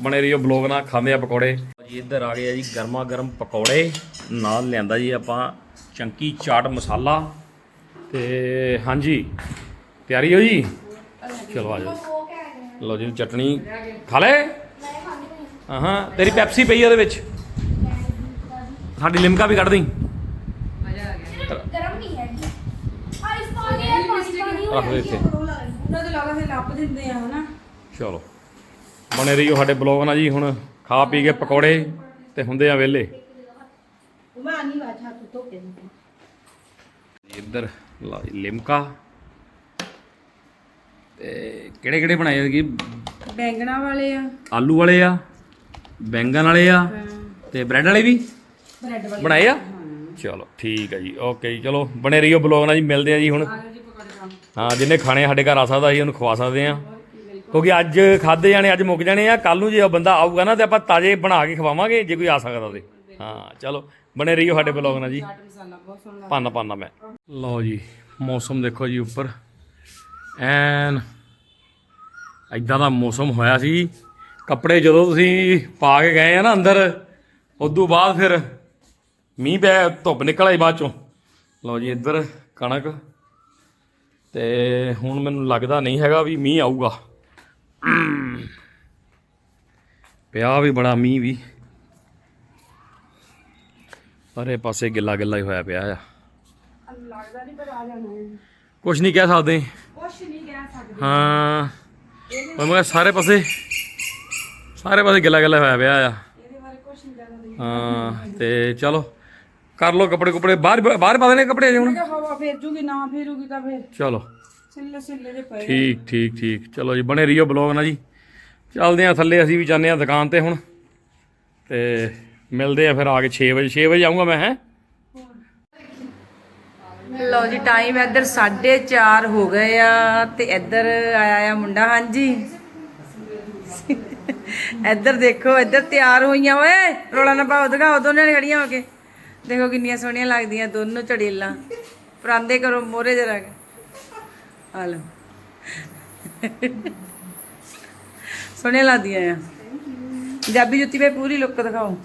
ਬਣੇ ਰਹੀਓ ਬਲੌਗ ਨਾਲ ਖਾਂਦੇ ਆ ਪਕੌੜੇ। ਜੀ ਇੱਧਰ ਆ ਗਏ ਆ ਜੀ ਗਰਮਾ ਗਰਮ ਪਕੌੜੇ। ਨਾਲ ਲਿਆਂਦਾ ਜੀ ਆਪਾਂ ਚੰਕੀ ਚਾਟ ਮਸਾਲਾ ਤੇ ਹਾਂਜੀ ਤਿਆਰੀ ਹੋ ਜੀ ਚਲੋ ਆ ਜਾਓ। ਲਓ ਜੀ ਚਟਣੀ ਖਾ ਲੈ ਹਾਂ ਤੇਰੀ ਪੈਪਸੀ ਪਈ ਉਹਦੇ ਵਿੱਚ? ਸਾਡੀ ਲਿਮਕਾ ਵੀ ਕੱਢ ਦੇ ਇੱਥੇ। ਚਲੋ। ਬਣੇ ਰਹੀਓ ਸਾਡੇ ਬਲੌਗ ਨਾਲ ਜੀ ਹੁਣ ਖਾ ਪੀ ਕੇ ਪਕੌੜੇ ਤੇ ਹੁੰਦੇ ਆ ਵੇਲੇ ਉਮਾ ਨਹੀਂ ਵਾਛਾ ਤੂੰ ਧੋਕੇ ਜੀ ਲਿਮਕਾ। ਤੇ ਕਿਹੜੇ ਕਿਹੜੇ ਬਣਾਏ ਆ ਜੀ ਬੈਂਗਣਾ ਵਾਲੇ ਆ। ਆਲੂ ਵਾਲੇ ਆ ਬੈਂਗਨ ਵਾਲੇ ਆ ਤੇ ਬ੍ਰੈਡ ਵਾਲੇ ਵੀ? ਬ੍ਰੈਡ ਵਾਲੇ। ਬਣਾਏ ਆ? ਚਲੋ ਠੀਕ ਹੈ ਜੀ ਓਕੇ ਜੀ ਚਲੋ ਬਣੇ ਰਹੀਓ ਬਲੌਗ ਨਾਲ ਜੀ ਮਿਲਦੇ ਆ ਜੀ ਹੁਣ। ਹਾਂ ਜਿੰਨੇ ਖਾਣੇ ਸਾਡੇ ਘਰ ਆ ਸਕਦਾ ਅਸੀਂ ਉਹਨੂੰ ਖਵਾ ਸਕਦੇ ਆ। ਕਿਉਂਕਿ ਅੱਜ ਖਾਦੇ ਜਾਣੇ ਅੱਜ ਮੁੱਕ ਜਾਣੇ ਆ ਕੱਲ ਨੂੰ ਜੇ ਉਹ ਬੰਦਾ ਆਊਗਾ ਨਾ ਤੇ ਆਪਾਂ ਤਾਜ਼ੇ ਬਣਾ ਕੇ ਖਵਾਵਾਂਗੇ ਜੇ ਕੋਈ ਆ ਸਕਦਾ ਤੇ। ਹਾਂ ਚਲੋ ਬਣੇ ਰਹੀਓ ਸਾਡੇ ਬਲੌਗ ਨਾਲ ਜੀ। ਚਾਟ ਮਸਾਲਾ ਪਾਣਾ ਪਾਣਾ ਮੈਂ। ਲਓ ਜੀ, ਮੌਸਮ ਦੇਖੋ ਜੀ ਉੱਪਰ। ਐਨ ਐਦਾਂ ਦਾ ਮੌਸਮ ਹੋਇਆ ਸੀ। ਕੱਪੜੇ ਜਦੋਂ ਤੁਸੀਂ ਪਾ ਕੇ ਗਏ ਆ ਨਾ ਅੰਦਰ, ਉਦੋਂ ਬਾਅਦ ਫਿਰ ਮੀਂਹ ਪੈ, ਧੁੱਪ ਨਿਕਲ ਆਈ ਬਾਅਦ ਚੋਂ। ਲਓ ਜੀ, ਇੱਧਰ ਕਣਕ। ਤੇ ਹੁਣ ਮੈਨੂੰ ਲੱਗਦਾ ਨਹੀਂ ਹੈਗਾ ਵੀ ਮੀਂਹ ਆਊਗਾ। ਪਿਆ ਵੀ ਬੜਾ ਮੀਂਹ ਵੀ। ਸਾਰੇ ਪਾਸੇ ਗਿੱਲਾ ਗਿੱਲਾ ਹੀ ਹੋਇਆ ਪਿਆ ਆ। ਲੱਗਦਾ ਨਹੀਂ ਪਰ ਆ ਜਾਣਾ ਹੈ। ਕੁਝ ਨਹੀਂ ਕਹਿ ਸਕਦੇ। ਕੁਛ ਨਹੀਂ ਕਹਿ ਸਕਦੇ। ਹਾਂ। ਮੈਂ ਕਿਹਾ ਸਾਰੇ ਪਾਸੇ ਸਾਰੇ ਪਾਸੇ ਗਿੱਲਾ ਗਿੱਲਾ ਹੋਇਆ ਪਿਆ ਆ। ਇਹਦੇ ਬਾਰੇ ਕੁਛ ਨਹੀਂ ਕਹਿ ਸਕਦੇ। ਹਾਂ ਤੇ ਚਲੋ ਕਰ ਲੋ ਕੱਪੜੇ ਕੁਪੜੇ। ਬਾਹਰ ਬਾਹਰ ਪਾ ਦੇਣੇ ਕੱਪੜੇ ਹੁਣ। ਕਿ ਹਵਾ ਫੇਰ ਜੂਗੀ ਨਾ ਫੇਰੂਗੀ ਤਾਂ ਫੇਰ। ਚਲੋ। ਸਿੱਲੇ ਸਿੱਲੇ ਜੇ ਪਏ। ਠੀਕ ਠੀਕ ਠੀਕ। ਚਲੋ ਜੀ ਬਣੇ ਰਹੀਓ ਬਲੌਗ ਨਾਲ ਜੀ। ਚੱਲਦੇ ਆ ਥੱਲੇ ਅਸੀਂ ਵੀ ਜਾਂਦੇ ਆ ਦੁਕਾਨ ਤੇ ਹੁਣ। ਤੇ ਮਿਲਦੇ ਆ ਫਿਰ ਆ ਕੇ 6 ਵਜੇ 6 ਵਜੇ ਆਉਂਗਾ ਮੈਂ, ਹੈ? ਲਓ ਜੀ ਟਾਈਮ ਇੱਧਰ 4:30 ਹੋ ਗਏ ਆ ਤੇ ਇੱਧਰ ਆਇਆ ਆ ਮੁੰਡਾ, ਹਾਂਜੀ। ਇੱਧਰ ਦੇਖੋ, ਇੱਧਰ ਤਿਆਰ ਹੋਈਆਂ, ਓਏ, ਰੋਲਾ ਨਾ ਪਾਓ, ਦਿਖਾਓ ਦੋਨੇ ਖੜੀਆਂ ਹੋ ਕੇ। ਦੇਖੋ ਕਿੰਨੀਆਂ ਸੋਹਣੀਆਂ ਲੱਗਦੀਆਂ ਦੋਨੋਂ ਚੜੇਲਾਂ ਪਰਾਂਦੇ ਕਰੋ ਮੋਰੇ ਜਰਾ। ਆ ਲਓ। ਸੋਹਣੀਆਂ ਲੱਗਦੀਆਂ ਆ। ਪੰਜਾਬੀ ਜੁੱਤੀ 'ਤੇ ਪੂਰੀ ਲੁੱਕ ਦਿਖਾਓ।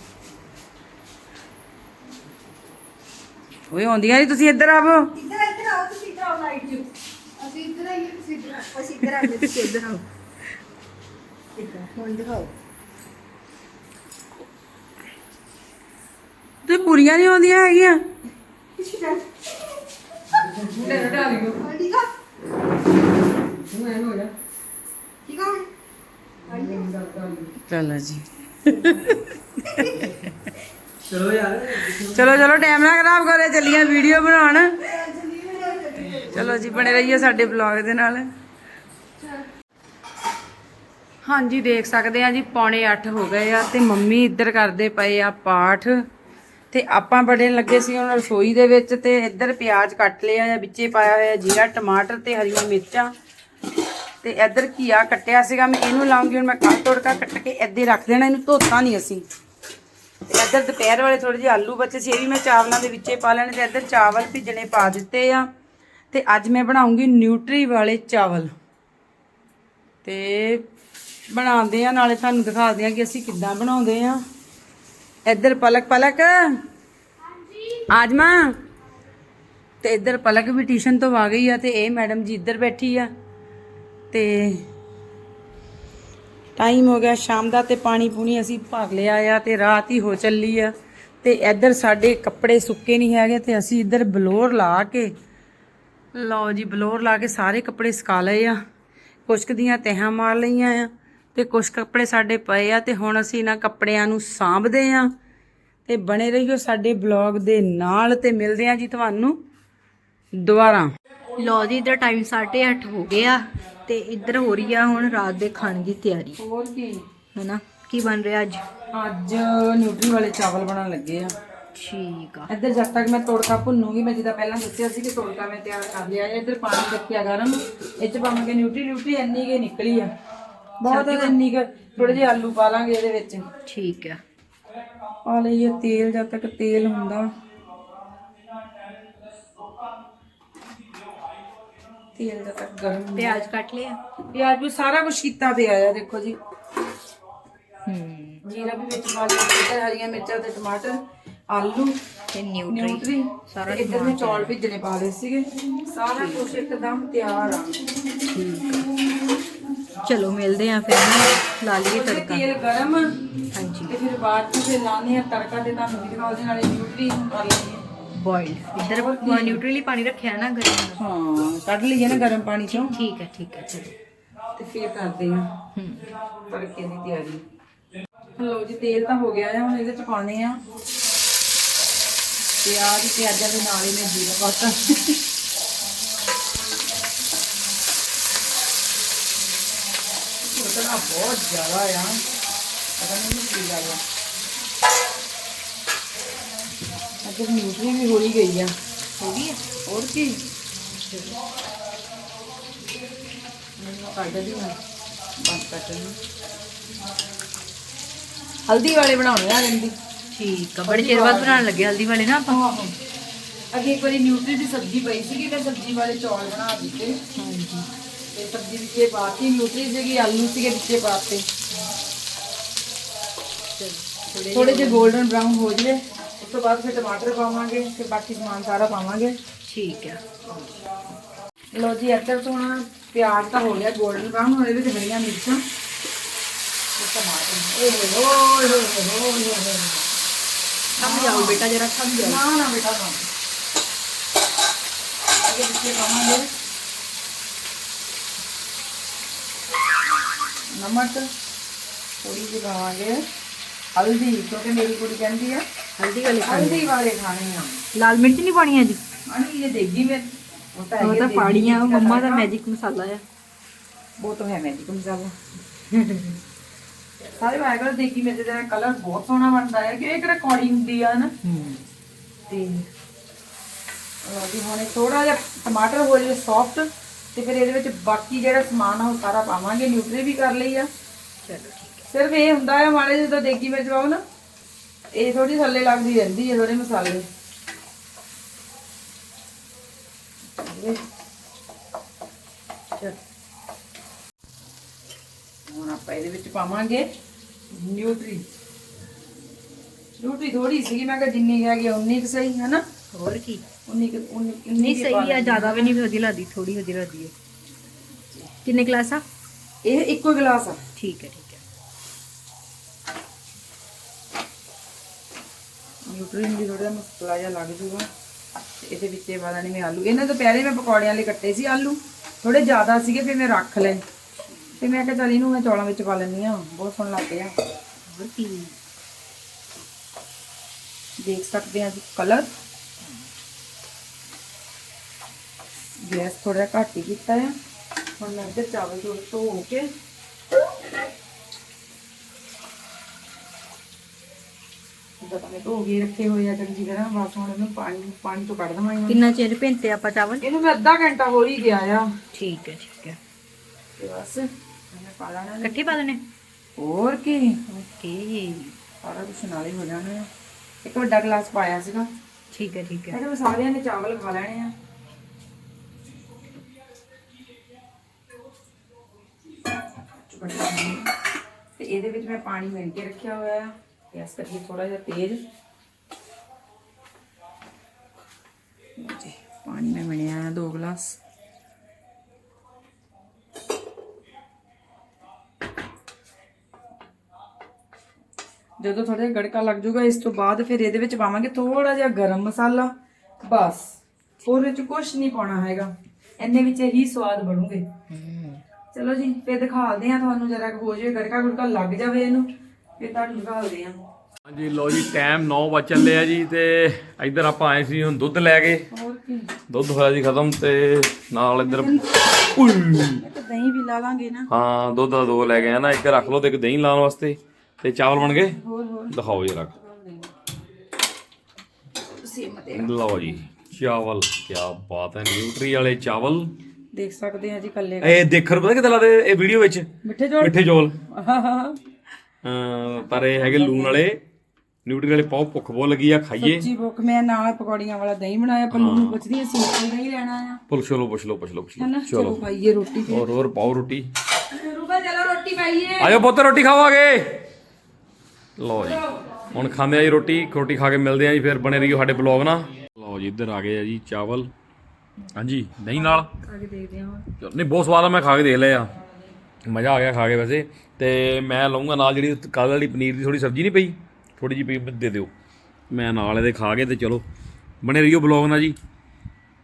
ਓਏ ਆਉਂਦੀਆਂ ਨਹੀਂ ਤੁਸੀਂ ਇੱਧਰ ਆਵੋ। ਅਸੀਂ ਇੱਧਰ ਆਈਏ ਤੁਸੀਂ ਇੱਧਰ ਆਓ। ਅਸੀਂ ਇੱਧਰ ਆ ਗਏ ਤੁਸੀਂ ਇੱਧਰ ਆਓ। ਹੁਣ ਦਿਖਾਓ। ਤੇ ਪੂਰੀਆਂ ਨਹੀਂ ਆਉਂਦੀਆਂ ਹੈਗੀਆਂ? ਚਲੋ ਜੀ। ਚਲੋ ਯਾਰ। ਚਲੋ ਚਲੋ ਟਾਈਮ ਨਾ ਖਰਾਬ ਕਰੇ ਚੱਲੀਆਂ ਵੀਡੀਓ ਬਣਾਉਣ। ਚਲੋ ਜੀ, ਬਣੇ ਰਹੀਏ ਸਾਡੇ ਬਲੌਗ ਦੇ ਨਾਲ। ਹਾਂਜੀ, ਦੇਖ ਸਕਦੇ ਆ ਜੀ, ਪੌਣੇ 8 ਹੋ ਗਏ ਆ ਤੇ ਮੰਮੀ ਇੱਧਰ ਕਰਦੇ ਪਏ ਆ ਪਾਠ। ਤੇ ਆਪਾਂ ਬੜੇ ਲੱਗੇ ਸੀ ਹੁਣ ਰਸੋਈ ਦੇ ਵਿੱਚ ਤੇ ਇੱਧਰ ਪਿਆਜ਼ ਕੱਟ ਲਿਆ ਆ, ਵਿੱਚੇ ਪਾਇਆ ਹੋਇਆ ਜੀਰਾ, ਟਮਾਟਰ ਤੇ ਹਰੀਆਂ ਮਿਰਚਾਂ। ਤੇ ਇੱਧਰ ਘੀਆ ਕੱਟਿਆ ਸੀਗਾ, ਮੈਂ ਇਹਨੂੰ ਲਾਉਂਗੀ, ਹੁਣ ਮੈਂ ਕੱਟ ਤੋੜਕਾ ਕੱਟ ਕੇ ਇੱਦੇ ਰੱਖ ਦੇਣਾ, ਇਹਨੂੰ ਧੋਤਾ ਨਹੀਂ ਅਸੀਂ। ਤੇ ਇੱਧਰ ਦੁਪਹਿਰ ਵਾਲੇ ਥੋੜੇ ਜਿਹੇ ਆਲੂ ਬਚੇ ਸੀ ਇਹ ਵੀ ਮੈਂ ਚਾਵਲਾਂ ਦੇ ਵਿੱਚੇ ਪਾ ਲੈਣੇ ਤੇ ਇੱਧਰ ਚਾਵਲ ਭਿੱਜਣੇ ਪਾ ਦਿੱਤੇ ਆ। ਤੇ ਅੱਜ ਮੈਂ ਬਣਾਉਂਗੀ ਨਿਊਟਰੀ ਵਾਲੇ ਚਾਵਲ। ਤੇ ਬਣਾਉਂਦੇ ਆ ਨਾਲੇ ਤੁਹਾਨੂੰ ਦਿਖਾਉਂਦੇ ਆ ਕਿ ਅਸੀਂ ਕਿੱਦਾਂ ਬਣਾਉਂਦੇ ਆ। ਇੱਧਰ ਪਲਕ ਪਲਕ। ਆਜਮਾ ਤੇ ਇੱਧਰ ਪਲਕ ਵੀ ਟਿਊਸ਼ਨ ਤੋਂ ਆ ਗਈ ਆ ਤੇ ਇਹ ਮੈਡਮ ਜੀ ਇੱਧਰ ਬੈਠੀ ਆ। ਤੇ ਟਾਈਮ ਹੋ ਗਿਆ ਸ਼ਾਮ ਦਾ ਤੇ ਪਾਣੀ ਪੂਣੀ ਅਸੀਂ ਭਰ ਲਿਆ ਆ ਤੇ ਰਾਤ ਹੀ ਹੋ ਚੱਲੀ ਆ। ਤੇ ਇੱਧਰ ਸਾਡੇ ਕੱਪੜੇ ਸੁੱਕੇ ਨਹੀਂ ਹੈਗੇ ਤੇ ਅਸੀਂ ਇੱਧਰ ਬਲੋਰ ਲਾ ਕੇ, ਲਓ ਜੀ ਬਲੋਰ ਲਾ ਕੇ ਸਾਰੇ ਕੱਪੜੇ ਸੁਕਾ ਲਏ ਆ। ਕੁਛ ਕੁ ਦੀਆਂ ਤਹਾਂ ਮਾਰ ਲਈਆਂ ਆ ਤੇ ਕੁਛ ਕੱਪੜੇ ਸਾਡੇ ਪਏ ਆ ਤੇ ਹੁਣ ਅਸੀਂ ਇਹਨਾਂ ਕੱਪੜਿਆਂ ਨੂੰ ਸਾਂਭਦੇ ਆ। ਤੇ ਬਣੇ ਰਹੀਓ ਸਾਡੇ ਬਲੌਗ ਦੇ ਨਾਲ ਤੇ ਮਿਲਦੇ ਆ ਜੀ ਤੁਹਾਨੂੰ ਦੁਬਾਰਾ। ਲੋ ਜੀ, ਇੱਧਰ ਟਾਈਮ 8:30 ਹੋ ਗਿਆ ਤੇ ਇੱਧਰ ਹੋ ਰਹੀ ਆ ਹੁਣ ਰਾਤ ਦੇ ਖਾਣੇ ਦੀ ਤਿਆਰੀ। ਹੋਰ ਕੀ? ਹੈਨਾ? ਕੀ ਬਣ ਰਿਹਾ ਅੱਜ? ਅੱਜ ਨਿਊਟਰੀ ਵਾਲੇ ਚਾਵਲ ਬਣਾਉਣ ਲੱਗੇ ਆ। ਠੀਕ ਆ। ਇੱਧਰ ਜਦ ਤੱਕ ਮੈਂ ਤੋੜਕਾ ਭੁੰਨੂਗੀ ਮੈਂ ਜਿੱਦਾਂ ਪਹਿਲਾਂ ਦੱਸਿਆ ਸੀ ਕਿ ਤੋੜਕਾ ਮੈਂ ਤਿਆਰ ਕਰ ਲਿਆ ਹੈ। ਇੱਧਰ ਪਾਣੀ ਰੱਖਿਆ ਗਰਮ ਇਹ ਚ ਪਾਵਾਂਗੇ ਨਿਊਟਰੀ ਨਿਊਟਰੀ ਇੰਨੀ ਕੇ ਨਿਕਲੀ ਆ। ਬਹੁਤ ਇੰਨੀ ਕੁ ਥੋੜੇ ਜਿਹੇ ਆਲੂ ਪਾ ਲਾਂਗੇ ਇਹਦੇ ਵਿੱਚ। ਠੀਕ ਆ। ਪਾ ਲਈਏ ਤੇਲ ਜਦ ਤੱਕ ਤੇਲ ਹੁੰਦਾ। ਤੇਲ ਜਦ ਤੱਕ ਗਰਮ। ਪਿਆਜ਼ ਕੱਟ ਲਿਆ। ਪਿਆਜ਼ ਵੀ ਸਾਰਾ ਕੁਝ ਕੀਤਾ ਪਿਆ ਆ ਦੇਖੋ ਜੀ। ਹੂੰ। ਜੀਰਾ ਵੀ ਵਿੱਚ ਪਾ ਲਿਆ ਇੱਧਰ ਹਰੀਆਂ ਮਿਰਚਾਂ ਤੇ ਟਮਾਟਰ ਆਲੂ ਤੇ ਨਿਊਟਰੀ। ਨਿਊਟਰੀ। ਸਾਰਾ ਤੇ ਇੱਧਰ ਮੈਂ ਚੌਲ ਭਿੱਜਣੇ ਪਾ ਲਏ ਸੀਗੇ। ਸਾਰਾ ਕੁਝ ਇੱਕਦਮ ਤਿਆਰ ਆ। ਚਲੋ ਮਿਲਦੇ ਆ ਫਿਰ ਲਾ ਲਈਏ ਤੜਕਾ। ਤੇਲ ਗਰਮ ਹਾਂਜੀ। ਤੇ ਫਿਰ ਬਾਅਦ ਚ ਫਿਰ ਲਾਣੇ ਆ ਤੜਕਾ ਤੇ ਤੁਹਾਨੂੰ ਵੀ ਦਿਖਾਓ ਉਹਦੇ ਨਾਲੇ ਨਿਊਟਰੀ ਪਾ ਲੈਣੀ ਬੋਇਲਡ ਇੱਧਰ ਨਿਊਟਰੀ ਲਈ ਪਾਣੀ ਰੱਖਿਆ ਨਾ ਗਰਮ। ਹਾਂ ਕੱਢ ਲਈਏ ਨਾ ਗਰਮ ਪਾਣੀ ਚੋਂ। ਠੀਕ ਹੈ ਠੀਕ ਹੈ ਚਲੋ। ਤੇ ਫਿਰ ਕਰਦੇ ਆ ਹੂੰ। ਤੜਕੇ ਦੀ ਤਿਆਰੀ। ਲਓ ਜੀ ਤੇਲ ਤਾਂ ਹੋ ਗਿਆ ਆ ਹੁਣ ਇਹਦੇ ਚ ਪਾਉਣੇ ਆ। ਪਿਆਜ਼ ਪਿਆਜ਼ਾਂ ਦੇ ਨਾਲ ਹੀ ਮੈਂ ਜੀਰਾ ਪਾਤਾ। ਉਤਨਾ ਬਹੁਤ ਜ਼ਿਆਦਾ ਆ। ਪਤਾ ਨਹੀਂ ਕੀ ਗੱਲ ਆ। ਕੀ? ਕੱਢ ਬਸ ਨੂੰ ਹਲਦੀ ਵਾਲੇ ਬਣਾਉਣੇ ਆ ਰੰਦੀ। ਠੀਕ ਆ ਬੜੇ ਚਿਰ ਬਾਅਦ ਬਣਾਉਣ ਲੱਗੇ ਹਲਦੀ ਵਾਲੇ ਨਾ ਆਪਾਂ। ਆਹੋ। ਅੱਗੇ ਇੱਕ ਵਾਰੀ ਨਿਊਟਰੀ ਦੀ ਸਬਜ਼ੀ ਪਈ ਸੀਗੀ ਤੇ ਸਬਜ਼ੀ ਵਾਲੇ ਚੌਲ ਬਣਾ ਦਿੱਤੇ। ਹਾਂਜੀ। ਤੇ ਸਬਜ਼ੀ ਵਿੱਚੇ ਪਾਤੀ ਨਿਊਟਰੀ ਸੀਗੀ ਆਲੂ ਸੀਗੇ ਵਿੱਚੇ ਪਾਤੇ ਥੋੜੇ ਜਿਹੇ 골ਡਨ ਬ੍ਰਾਊਨ ਹੋ ਜਵੇ ਉਸ ਤੋਂ ਬਾਅਦ ਫਿਰ ਟਮਾਟਰ ਪਾਵਾਂਗੇ ਫਿਰ ਬਾਕੀ ਸਮਾਨ ਸਾਰਾ ਪਾਵਾਂਗੇ ਠੀਕ ਆ ਲੋ ਜੀ ਇੱਧਰ ਤੋਂ ਹੁਣ ਪਿਆਜ਼ ਤਾਂ ਹੋ ਗਿਆ 골ਡਨ ਬ੍ਰਾਊਨ ਹੁਣ ਇਹਦੇ ਵਿੱਚ ਹਰੀਆਂ ਮਿਰਚਾਂ ਤੇ ਟਮਾਟਰ ਓਏ ਹੋਏ ਹੋਏ ਹੋਏ ਹੋਏ ਹੋਏ ਹੋਏ ਸਮਝ ਜਾਓ ਬੇਟਾ ਜਰਾ ਸਮਝ ਜਾਓ ਨਾ ਨਾ ਬੇਟਾ ਨਾ ਅੱਗੇ ਵਿੱਚੇ ਪਾਵਾਂਗੇ ਨਮਕ ਥੋੜੀ ਜਿਹੀ ਪਾਵਾਂਗੇ ਹਲਦੀ ਕਿਉਂਕਿ ਮੇਰੀ ਕੁੜੀ ਕਹਿੰਦੀ ਆ ਹਲਦੀ ਵਾਲੇ ਖਾਣੇ ਹਲਦੀ ਵਾਲੇ ਖਾਣੇ ਆ। ਲਾਲ ਮਿਰਚ ਨਹੀਂ ਪਾਣੀ ਹੈ ਜੀ ਅਣੀ ਇਹ ਦੇਗੀ ਮੈਂ। ਉਹ ਤਾਂ ਉਹ ਤਾਂ ਪਾਣੀਆਂ ਮੰਮਾ ਦਾ ਮੈਜਿਕ ਮਸਾਲਾ ਆ। ਉਹ ਹੈ ਮੈਜਿਕ ਮਸਾਲਾ। ਸਾਰੇ ਵਾਇਗਰ ਦੇਗੀ ਮੇਰੇ ਦਾ ਕਲਰ ਬਹੁਤ ਸੋਹਣਾ ਬਣਦਾ ਹੈ ਕਿ ਇੱਕ ਰਿਕਾਰਡਿੰਗ ਹੁੰਦੀ ਆ ਨਾ। ਤੇ ਲੋ ਜੀ ਹੁਣੇ ਥੋੜਾ ਜਿਹਾ ਟਮਾਟਰ ਹੋ ਜਾਵੇ ਸੌਫਟ ਤੇ ਫਿਰ ਇਹਦੇ ਵਿੱਚ ਬਾਕੀ ਜਿਹੜਾ ਸਮਾਨ ਆ ਉਹ ਸਾਰਾ ਪਾਵਾਂਗੇ ਨਿਊਟਰੀ ਵੀ ਕਰ ਲਈ ਆ। ਚਲੋ। ਸਿਰਫ ਇਹ ਹੁੰਦਾ ਹੈ ਮਾੜੇ ਜਦੋਂ ਦੇਗੀ ਮਿਰਚ ਪਾਓ ਨਾ ਇਹ ਥੋੜੀ ਥੱਲੇ ਲੱਗਦੀ ਰਹਿੰਦੀ ਹੈ ਥੋੜੇ ਮਸਾਲੇ। ਚਲ। ਹੁਣ ਆਪਾਂ ਇਹਦੇ ਵਿੱਚ ਪਾਵਾਂਗੇ ਨਿਊਟਰੀ। ਨਿਊਟਰੀ ਥੋੜੀ ਸੀਗੀ ਮੈਂ ਕਿਹਾ ਜਿੰਨੀ ਹੈਗੀ ਉਨੀ ਕੁ ਸਹੀ ਹੈ ਨਾ ਹੋਰ ਕੀ? ਉਨੀ ਕੁ ਉਨੀ ਨਹੀਂ ਸਹੀ ਆ ਜ਼ਿਆਦਾ ਵੀ ਨਹੀਂ ਵਧੀਆ ਲੱਗਦੀ ਥੋੜੀ ਵਧੀਆ ਲੱਗਦੀ ਹੈ। ਕਿੰਨੇ ਗਲਾਸ ਆ? ਇਹ ਇੱਕੋ ਗਲਾਸ ਆ। ਠੀਕ ਹੈ ਠੀਕ ਹੈ ਨੂੰ ਵੀ ਥੋੜਾ ਜਿਹਾ ਮਸਾਲਾ ਜਿਹਾ ਲੱਗ ਜੂਗਾ। ਇਹਦੇ ਵਿੱਚ ਇਹ ਪਾ ਦੇਣੇ ਮੈਂ ਆਲੂ ਇਹਨਾਂ ਤੋਂ ਪਹਿਲੇ ਮੈਂ ਪਕੌੜਿਆਂ ਲਈ ਕੱਟੇ ਸੀ ਆਲੂ। ਥੋੜੇ ਜ਼ਿਆਦਾ ਸੀਗੇ, ਫਿਰ ਮੈਂ ਰੱਖ ਲਏ। ਤੇ ਮੈਂ ਕਿਹਾ ਚੱਲ ਇਹਨੂੰ ਮੈਂ ਚੌਲਾਂ ਵਿੱਚ ਪਾ ਲੈਂਦੀ ਆ ਬਹੁਤ ਸੋਹਣਾ ਲੱਗਦੇ ਆ ਹੋਰ ਕੀ? ਦੇਖ ਸਕਦੇ ਆ ਜੀ ਕਲਰ ਗੈਸ ਥੋੜਾ ਘੱਟ ਹੀ ਕੀਤਾ ਆ। ਹੁਣ ਮੈਂ ਇੱਧਰ ਚਾਵਲ ਧੋ ਕੇ ਜਦੋਂ ਮੈਂ ਧੋ ਕੇ ਰੱਖੇ ਹੋਏ ਆ ਚੰਗੀ ਤਰ੍ਹਾਂ ਬਸ ਹੁਣ ਇਹਨੂੰ ਪਾਣੀ ਪਾਣੀ ਤੋਂ ਕੱਢ ਦਵਾਂਗੇ। ਕਿੰਨਾ ਚਿਰ ਭਿੰਤੇ ਆਪਾਂ ਚਾਵਲ? ਇਹਨੂੰ ਮੈਂ ਅੱਧਾ ਘੰਟਾ ਹੋ ਹੀ ਗਿਆ ਆ। ਠੀਕ ਹੈ ਠੀਕ ਹੈ। ਤੇ ਬਸ ਮੈਂ ਪਾ ਲੈਣਾ ਇਹਨੂੰ। ਇਕੱਠੇ ਪਾ ਦੇਣੇ? ਹੋਰ ਕੀ? ਓਕੇ। ਸਾਰਾ ਕੁਝ ਨਾਲ ਹੀ ਜਾਣਾ ਆ। ਇੱਕ ਵੱਡਾ ਗਲਾਸ ਪਾਇਆ ਸੀਗਾ। ਠੀਕ ਹੈ ਠੀਕ ਹੈ। ਇਹਦੇ ਵਿੱਚ ਸਾਰਿਆਂ ਨੇ ਚਾਵਲ ਖਾ ਲੈਣੇ ਆ। ਤੇ ਇਹਦੇ ਵਿੱਚ ਮੈਂ ਪਾਣੀ ਮਿਲ ਕੇ ਰੱਖਿਆ ਹੋਇਆ ਆ। ਗੈਸ ਕਰੀਏ ਥੋੜਾ ਜਿਹਾ ਤੇਜ਼। ਜੀ, ਪਾਣੀ ਮੈਂ ਬਣਿਆ ਆ 2 ਗਲਾਸ। ਜਦੋਂ ਥੋੜਾ ਜਿਹਾ ਗੜਕਾ ਲੱਗ ਜਾਊਗਾ, ਇਸ ਤੋਂ ਬਾਅਦ ਫਿਰ ਇਹਦੇ ਵਿੱਚ ਪਾਵਾਂਗੇ ਥੋੜਾ ਜਿਹਾ ਗਰਮ ਮਸਾਲਾ। ਬਸ ਹੋਰ ਵਿੱਚ ਕੁਝ ਨਹੀਂ ਪਾਉਣਾ ਹੈਗਾ। ਇੰਨੇ ਵਿੱਚ ਹੀ ਸਵਾਦ ਬਣੂਗੇ। ਚਲੋ ਜੀ, ਫਿਰ ਦਿਖਾਲਦੇ ਆ ਤੁਹਾਨੂੰ ਜਰਾ ਹੋ ਜਾਵੇ ਗੜਕਾ ਗੁੜਕਾ ਲੱਗ ਜਾਵੇ ਇਹਨੂੰ, ਫਿਰ ਤੁਹਾਨੂੰ ਦਿਖਾਲਦੇ ਆ ਹਾਂਜੀ ਲੋ ਜੀ ਟਾਈਮ 9 ਵਜ ਚੱਲੇ ਆ ਜੀ ਤੇ ਇੱਧਰ ਆਪਾਂ ਆਏ ਸੀ ਹੁਣ ਦੁੱਧ ਲੈ ਕੇ। ਹੋਰ ਕੀ? ਦੁੱਧ ਹੋਇਆ ਜੀ ਖਤਮ ਤੇ ਨਾਲ ਇੱਧਰ ਉਈ। ਇੱਕ ਦਹੀਂ ਵੀ ਲਾ ਲਾਂਗੇ ਨਾ। ਹਾਂ ਦੁੱਧ ਦਾ ਦੋ ਲੈ ਗਏ ਆ ਨਾ ਇੱਕ ਰੱਖ ਲਓ ਤੇ ਇੱਕ ਦਹੀਂ ਲਾਉਣ ਵਾਸਤੇ। ਤੇ ਚਾਵਲ ਬਣ ਗਏ? ਹੋਰ ਹੋਰ। ਦਿਖਾਓ ਜਰਾ ਸੇਮ ਤੇ ਲਓ ਜੀ ਚਾਵਲ ਕੀ ਬਾਤ ਹੈ ਨਿਊਟਰੀ ਵਾਲੇ ਚਾਵਲ। ਦੇਖ ਸਕਦੇ ਆ ਜੀ ਕੱਲੇ ਇਹ ਦੇਖਣ ਪਤਾ ਕਿਦਾਂ ਲੱਗਦੇ ਇਹ ਵੀਡੀਓ ਵਿੱਚ? ਮਿੱਠੇ ਜੋੜ ਮਿੱਠੇ ਚੌਲ। ਪਰ ਇਹ ਹੈਗੇ ਲੂਣ ਵਾਲੇ। ਨਿਊਟਰੀ ਵਾਲੇ ਪਾਓ ਭੁੱਖ ਬਹੁਤ ਲੱਗੀ ਆ ਖਾਈਏ। ਜੀ ਭੁੱਖ ਮੈਂ ਨਾਲ ਪਕੌੜੀਆਂ ਵਾਲਾ ਦਹੀਂ ਬਣਾਇਆ ਪੱਲੂ ਨੂੰ ਪੁੱਛਦੀ ਆ ਸਿੰਪਲ ਦਹੀਂ ਲੈਣਾ ਆ। ਪੁੱਛ ਲਓ ਪੁੱਛ ਲਓ ਪੁੱਛ ਹਨਾ? ਚਲੋ। ਖਾਈਏ ਰੋਟੀ ਹੋਰ ਹੋਰ ਪਾਓ ਰੋਟੀ। ਰੂਬਾ ਚਲੋ ਰੋਟੀ ਖਾਈਏ ਆਜੋ ਪੁੱਤ ਰੋਟੀ ਖਾਵਾਂਗੇ। ਲਓ ਜੀ ਹੁਣ ਖਾਂਦੇ ਆ ਜੀ ਰੋਟੀ ਰੋਟੀ ਖਾ ਕੇ ਮਿਲਦੇ ਆ ਜੀ ਫਿਰ ਬਣੇ ਰਹੀਓ ਸਾਡੇ ਬਲੌਗ ਨਾਲ। ਲਓ ਜੀ ਇੱਧਰ ਆ ਗਏ ਆ ਜੀ ਚਾਵਲ। ਹਾਂਜੀ ਦਹੀਂ ਨਾਲ। ਖਾ ਕੇ ਦੇਖਦੇ ਚਲੋ, ਨਹੀਂ ਬਹੁਤ ਸਵਾਦ ਆ ਮੈਂ ਖਾ ਕੇ ਦੇਖ ਲਿਆ। ਮਜ਼ਾ ਆ ਗਿਆ ਖਾ ਕੇ ਵੈਸੇ। ਤੇ ਮੈਂ ਲਊਂਗਾ ਨਾਲ ਜਿਹੜੀ ਕੱਲ ਵਾਲੀ ਪਨੀਰ ਦੀ ਥੋੜੀ ਸਬਜ਼ੀ ਨਹੀਂ ਪਈ। ਥੋੜੀ ਜਿਹੀ ਪਈ ਦੇ ਦਿਓ। ਮੈਂ ਨਾਲ ਇਹਦੇ ਖਾ ਕੇ ਤੇ ਚਲੋ। ਬਣੇ ਰਹੀਓ ਬਲੌਗ ਨਾਲ ਜੀ।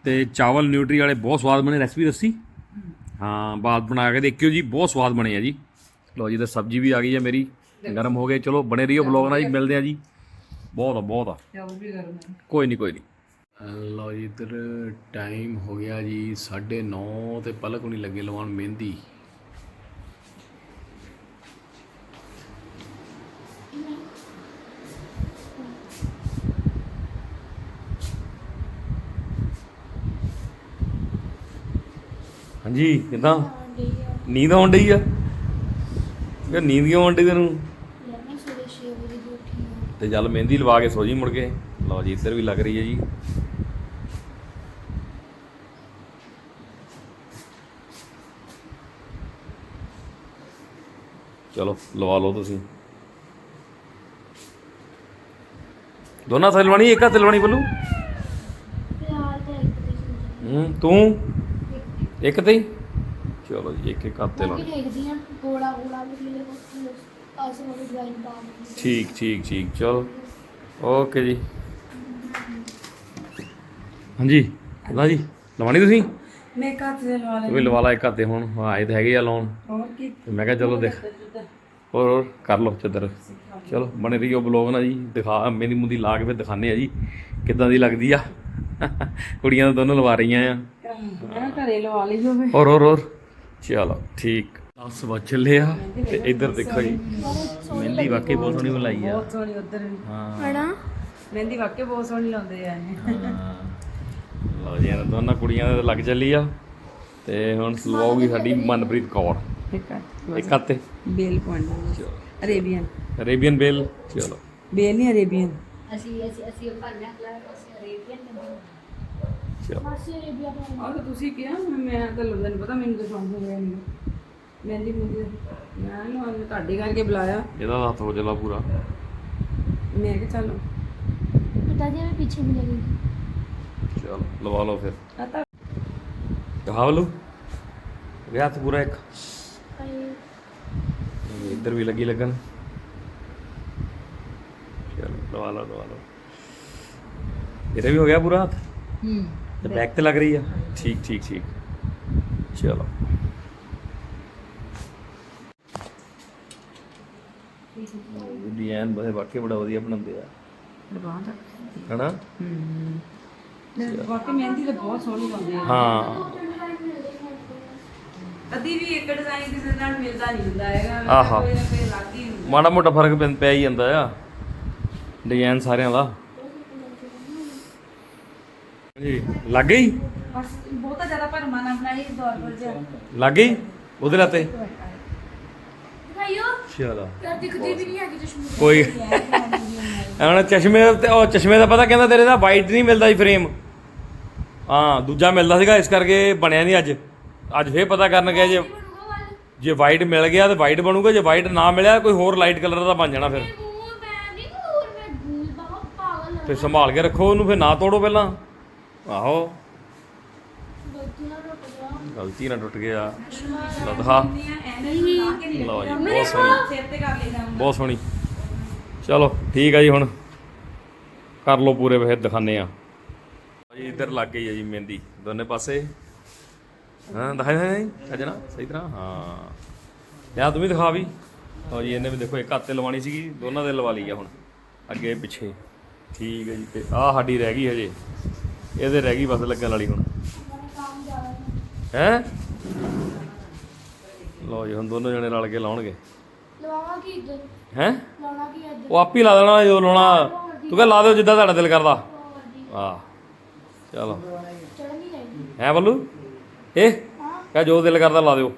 ਤੇ ਚਾਵਲ ਨਿਊਟਰੀ ਵਾਲੇ ਬਹੁਤ ਸਵਾਦ ਬਣੇ ਰੈਸਪੀ ਦੱਸੀ? ਹਾਂ ਬਾਤ ਬਣਾ ਕੇ ਦੇਖਿਓ ਜੀ ਬਹੁਤ ਸਵਾਦ ਬਣੇ ਆ ਜੀ। ਲਓ ਜੀ ਤੇ ਸਬਜ਼ੀ ਵੀ ਆ ਗਈ ਹੈ ਮੇਰੀ ਗਰਮ ਹੋ ਗਏ। ਚਲੋ ਬਣੇ ਰਹੀਓ ਬਲੌਗ ਨਾਲ ਜੀ ਮਿਲਦੇ ਆ ਜੀ। ਬਹੁਤ ਆ ਬਹੁਤ ਆ। ਚਾਵਲ ਵੀ ਗਰਮ ਹੈ ਕੋਈ ਨਹੀਂ ਕੋਈ ਨਹੀਂ। ਲਓ ਜੀ ਇੱਧਰ ਟਾਈਮ ਹੋ ਗਿਆ ਜੀ 9:30 ਤੇ ਪਲਕ ਨਹੀਂ ਲੱਗੇ ਲਵਾਉਣ ਮਹਿੰਦੀ। ਹਾਂਜੀ ਕਿਦਾਂ? ਨੀਂਦ ਆਉਣ ਡਈ ਆ? ਕਿ ਨੀਂਦ ਕਿਉਂ ਆਉਣ ਡਈ ਤੈਨੂੰ? ਤੇ ਚੱਲ ਮਹਿੰਦੀ ਲਵਾ ਕੇ ਸੋ ਜੀ ਮੁੜ ਕੇ। ਲਓ ਜੀ ਇੱਧਰ ਵੀ ਲੱਗ ਰਹੀ ਹੈ ਜੀ। ਚਲੋ ਲਵਾ ਲਓ ਤੁਸੀਂ। ਦੋਨਾਂ ਤੇ ਲਵਾਣੀ ਇੱਕ ਹੱਥ ਲਵਾਣੀ ਬੱਲੂ ਹੂੰ ਤੂੰ? ਇੱਕ ਤੇ ਹੀ? ਚਲੋ ਜੀ ਇੱਕ ਇੱਕ ਹੱਥ ਤੇ ਲਾ ਦੇਖਦੀ ਆ ਗੋਲਾ ਗੋਲਾ ਵੀ ਲੈ ਆਸੇ ਵਾਲੀ ਡਰਾਈਂਗ ਪਾ ਦਿੰਦੀ ਠੀਕ ਠੀਕ ਠੀਕ ਚਲੋ। ਓਕੇ ਜੀ। ਹਾਂਜੀ ਕਿੱਦਾਂ ਜੀ? ਲਵਾਣੀ ਤੁਸੀਂ? ਮੈਂ ਕੱਟ ਦੇ ਲਵਾ ਲੈ ਤੂੰ ਵੀ ਲਵਾ ਲਾ ਇੱਕ ਹੱਥੇ ਹੁਣ। ਆਏ ਤਾਂ ਹੈਗੇ ਆ ਲਾਉਣ ਹੋਰ ਕੀ? ਤੇ ਮੈਂ ਕਿਹਾ ਚਲੋ ਦੇਖ। ਹੋਰ ਹੋਰ ਕਰ ਲਓ ਚੱਦਰ ਚਲੋ ਬਣੇ ਰਹੀਓ ਬਲੌਗ ਨਾ ਜੀ। ਦਿਖਾ ਮੇਰੀ ਮੁੰਦੀ ਲਾ ਕੇ ਫਿਰ ਦਿਖਾਣੇ ਆ ਜੀ ਕਿੱਦਾਂ ਦੀ ਲੱਗਦੀ ਆ। ਕੁੜੀਆਂ ਤਾਂ ਦੋਨੋਂ ਲਵਾ ਰਹੀਆਂ ਆ। ਮੈਂ ਘਰੇ ਲਵਾ ਲਈ ਹੋਵੇ ਹੋਰ ਹੋਰ ਹੋਰ। ਚਲੋ ਠੀਕ। 10 ਵਜ ਚੱਲੇ ਆ ਤੇ ਇੱਧਰ ਦੇਖੋ ਜੀ ਮਹਿੰਦੀ ਵਾਕਈ ਬਹੁਤ ਸੋਹਣੀ ਬਣਾਈ ਆ। ਬਹੁਤ ਸੋਹਣੀ ਉਧਰ ਹਾਂ। ਹਣਾ ਮਹਿੰਦੀ ਵਾਕਿਆ ਬਹੁਤ ਸੋਹਣੀ ਲਾਉਂਦੇ ਆ ਲਓ ਜੀ ਇਹਨਾਂ ਦੋਨਾਂ ਕੁੜੀਆਂ ਦੇ ਲੱਗ ਚੱਲੀ ਆ। ਤੇ ਹੁਣ ਲਵਾਉਗੀ ਸਾਡੀ ਮਨਪ੍ਰੀਤ ਕੌਰ। ਇੱਕ ਇੱਕ ਹੱਥੇ bell point Arabian. Arabian bell ਚਲੋ। ਬੇਲ ਨਹੀਂ ਅਰੇਬੀਅਨ। ਅਸੀਂ ਅਸੀਂ ਅਸੀਂ ਭਾਂਡਾ ਖਲਾ ਅਸੀਂ ਅਰੇਬੀਅਨ ਚਲੋ ਤੋਂ ਆਹ ਤਾਂ ਤੁਸੀਂ ਕਿਹਾ ਮੈਂ ਮੈਂ ਤਾਂ ਲੋਕਾਂ ਨੂੰ ਪਤਾ ਮੈਨੂੰ ਤਾਂ ਸ਼ੌਂਕ ਹੋ ਗਿਆ ਨਹੀਂ ਮਹਿੰਦੀ ਮੁੰਦੀ ਮੈਂ ਇਹਨੂੰ ਅੱਜ ਤੁਹਾਡੇ ਕਰਕੇ ਬੁਲਾਇਆ। ਇਹਦਾ ਹੱਥ ਹੋ ਚਲਾ ਪੂਰਾ। ਮੈਂ ਕਿਹਾ ਚਲੋ। ਪਿਤਾ ਜੀ ਵੀ ਪਿੱਛੇ ਮਿਲੇਗੀ ਚਲੋ ਲਵਾ ਲਓ ਫਿਰ। ਆ ਤਾਂ ਕਹਾ ਲਓ ਗਿਆ ਹੱਥ ਪੂਰਾ ਇੱਕ। ਇੱਧਰ ਵੀ ਲੱਗੀ ਲੱਗਣ। ਚਲੋ ਲਵਾ ਲਓ ਲਵਾ ਲਓ। ਇਹਦਾ ਵੀ ਹੋ ਗਿਆ ਪੂਰਾ ਹੱਥ? ਹੂੰ। ਤੇ ਬੈਕ ਤੇ ਲੱਗ ਰਹੀ ਆ? ਠੀਕ ਠੀਕ ਠੀਕ। ਚਲੋ। ਡਿਜ਼ਾਈਨ ਬੜੇ ਵਾਕਈ ਬੜਾ ਵਧੀਆ ਬਣਾਉਂਦੇ ਆ। ਹਨਾ? ਵਾਕਈ ਮਹਿੰਦੀ ਤਾਂ ਬਹੁਤ ਸੋਹਣੀ ਲਾਉਂਦੇ ਆ। ਹਾਂ। ਕਦੀ ਵੀ ਇੱਕ ਡਿਜ਼ਾਈਨ ਕਿਸੇ ਨਾਲ ਮਿਲਦਾ ਨਹੀਂ ਹੁੰਦਾ ਹੈਗਾ। ਆਹਾ। ਹੀ ਮਾੜਾ ਮੋਟਾ ਫ਼ਰਕ ਪੈਂ- ਹੀ ਜਾਂਦਾ ਆ। ਡਿਜ਼ਾਈਨ ਸਾਰਿਆਂ ਦਾ। ਜੀ ਲੱਗ ਗਈ? ਬਹੁਤਾ ਜ਼ਿਆਦਾ ਭਰਮਾ ਨਾ ਬਣਾਈ ਦੌਰ ਪਰ ਜਾ। ਲੱਗ ਗਈ? ਉਹਦੇ ਰਾਤੇ ਦਿਖਾਈਓ। ਚਲੋ ਯਾਰ ਦਿਖਦੀ ਵੀ ਨਹੀਂ ਹੈਗੀ ਚਸ਼ਮੇ ਕੋਈ ਹੁਣ ਚਸ਼ਮੇ ਤੇ ਉਹ ਚਸ਼ਮੇ ਦਾ ਪਤਾ ਕਹਿੰਦਾ ਤੇਰੇ ਦਾ ਵਾਈਟ ਨਹੀਂ ਮਿਲਦਾ ਸੀ ਫਰੇਮ ਹਾਂ ਦੂਜਾ ਮਿਲਦਾ ਸੀਗਾ ਇਸ ਕਰਕੇ ਬਣਿਆ ਨਹੀਂ ਅੱਜ। ਅੱਜ ਫੇਰ ਪਤਾ ਕਰਨ ਗਏ ਜੇ ਬਣੂਗਾ ਵਾਲ ਜੇ ਵਾਈਟ ਮਿਲ ਗਿਆ ਤੇ ਵਾਈਟ ਬਣੂਗਾ ਜੇ ਵਾਈਟ ਨਾ ਮਿਲਿਆ ਕੋਈ ਹੋਰ ਲਾਈਟ ਕਲਰ ਦਾ ਬਣ ਜਾਣਾ ਫਿਰ। ਮੂੰਹ ਮੈਂ ਨਹੀਂ ਹੋਰ ਮੈਂ ਗੂਲ ਬਾਬਾ ਪਾਗਲ ਫਿਰ ਸੰਭਾਲ ਕੇ ਰੱਖੋ ਉਹਨੂੰ ਫਿਰ ਨਾ ਤੋੜੋ ਪਹਿਲਾਂ। ਆਹੋ। ਗਲਤੀ ਨਾਲ ਟੁੱਟ ਗਿਆ। ਲਓ ਦਿਖਾ। ਲਓ ਜੀ ਬਹੁਤ ਸੋਹਣੀ। ਸਿਰ ਤੇ ਕਰ ਲੈਦਾ ਬਹੁਤ ਸੋਹਣੀ। ਚਲੋ ਠੀਕ ਆ ਜੀ ਹੁਣ। ਕਰ ਲਓ ਪੂਰੇ ਫਿਰ ਦਿਖਾਣੇ ਆ। ਜੀ ਇੱਧਰ ਲੱਗ ਗਈ ਆ ਜੀ ਮਹਿੰਦੀ। ਦੋਨੇ ਪਾਸੇ। ਹਾਂ ਦਿਖਾਈ ਹੈ ਅਜਨਾ ਸਹੀ ਤਰ੍ਹਾਂ। ਹਾਂ। ਯਾ ਤੂੰ ਵੀ ਦਿਖਾ ਵੀ। ਲਓ ਜੀ ਇਹਨੇ ਵੀ ਦੇਖੋ ਇੱਕ ਹੱਥ ਤੇ ਲਵਾਣੀ ਸੀਗੀ ਦੋਨਾਂ ਦੇ ਲਵਾ ਲਈ ਆ ਹੁਣ। ਅੱਗੇ ਪਿੱਛੇ। ਠੀਕ ਹੈ ਜੀ ਤੇ ਆਹ ਸਾਡੀ ਰਹਿ ਗਈ ਹਜੇ। ਇਹਦੇ ਰਹਿ ਗਈ ਬਸ ਲੱਗਣ ਵਾਲੀ ਹੁਣ। ਹੈ? ਲਓ ਜੀ ਹੁਣ ਦੋਨੋਂ ਜਣੇ ਰਲ ਕੇ ਲਾਉਣਗੇ। ਲਵਾਵਾਂ ਕੀ ਇੱਧਰ? ਹੈ? ਲਾਉਣਾ ਕੀ ਇੱਧਰ? ਉਹ ਆਪ ਹੀ ਲਾ ਦੇਣਾ ਜੋ ਲਾਉਣਾ। ਤੂੰ ਕਹ ਲਾ ਦਿਓ ਜਿੱਦਾਂ ਤੁਹਾਡਾ ਦਿਲ ਕਰਦਾ। ਆ ਚਲੋ। ਚੜਨੀ ਚਾਹੀਦੀ ਹੈ ਬੱਲੂ? ਇਹ ਕਹ ਜੋ ਦਿਲ ਕਰਦਾ ਲਾ ਦਿਓ।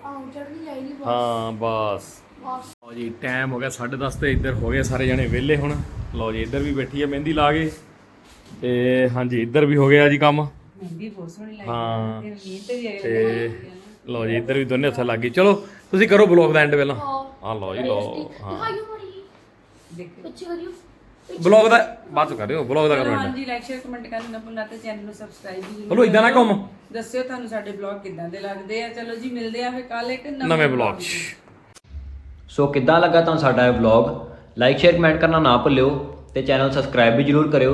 ਹਾਂ ਬਸ। ਬਸ। ਲਓ ਜੀ ਟਾਈਮ ਹੋ ਗਿਆ 10:30 ਤੇ ਇੱਧਰ ਹੋ ਗਏ ਸਾਰੇ ਜਣੇ ਵਿਹਲੇ ਹੁਣ। ਲਓ ਜੀ ਇੱਧਰ ਵੀ ਬੈਠੀ ਹੈ ਮਹਿੰਦੀ ਲਾ ਕੇ। ਤੇ ਹਾਂਜੀ ਇੱਧਰ ਵੀ ਹੋ ਗਿਆ ਜੀ ਕੰਮ। ਮਹਿੰਦੀ ਬਹੁਤ ਸੋਹਣੀ ਲੱਗੀ। ਹਾਂ। ਤੇ ਮੀਂਹ ਤੇ ਵੀ ਆਏ ਤੇ ਲਓ ਜੀ ਇੱਧਰ ਵੀ ਦੋਨੇ ਹੱਥ ਲੱਗ ਗਏ। ਚਲੋ ਤੁਸੀਂ ਕਰੋ ਬਲੌਗ ਦਾ ਐਂਡ ਪਹਿਲਾਂ। ਹਾਂ। ਲਓ ਜੀ ਲਓ। ਹਾਂ। ਦਿਖਾਈਓ ਮੜੀ ਦੇਖੋ ਪਿੱਛੇ ਕਰਿਓ। ਬਲੌਗ ਦਾ ਬਾਅਦ ਚ ਕਰਿਓ ਬਲੌਗ ਦਾ ਕਰੋ ਹਾਂਜੀ ਲਾਈਕ ਸ਼ੇਅਰ ਕਮੈਂਟ ਕਰਨਾ ਨਾ ਭੁੱਲਣਾ ਤੇ ਚੈਨਲ ਨੂੰ ਸਬਸਕ੍ਰਾਈਬ ਵੀ ਬੋਲੋ ਇਦਾਂ ਨਾ ਘੁੰਮ ਦੱਸਿਓ ਤੁਹਾਨੂੰ ਸਾਡੇ ਬਲੌਗ ਕਿੱਦਾਂ ਦੇ ਲੱਗਦੇ ਆ। ਚਲੋ ਜੀ ਮਿਲਦੇ ਆ ਫਿਰ ਕੱਲ ਇੱਕ ਨਵੇਂ ਬਲੌਗ 'ਚ। ਸੋ ਕਿੱਦਾਂ ਲੱਗਾ ਤੁਹਾਨੂੰ ਸਾਡਾ ਇਹ ਵਲੌਗ ਲਾਈਕ ਸ਼ੇਅਰ ਕਮੈਂਟ ਕਰਨਾ ਨਾ ਭੁੱਲਿਓ ਤੇ ਚੈਨਲ ਸਬਸਕ੍ਰਾਈਬ ਵੀ ਜਰੂਰ ਕਰਿਓ।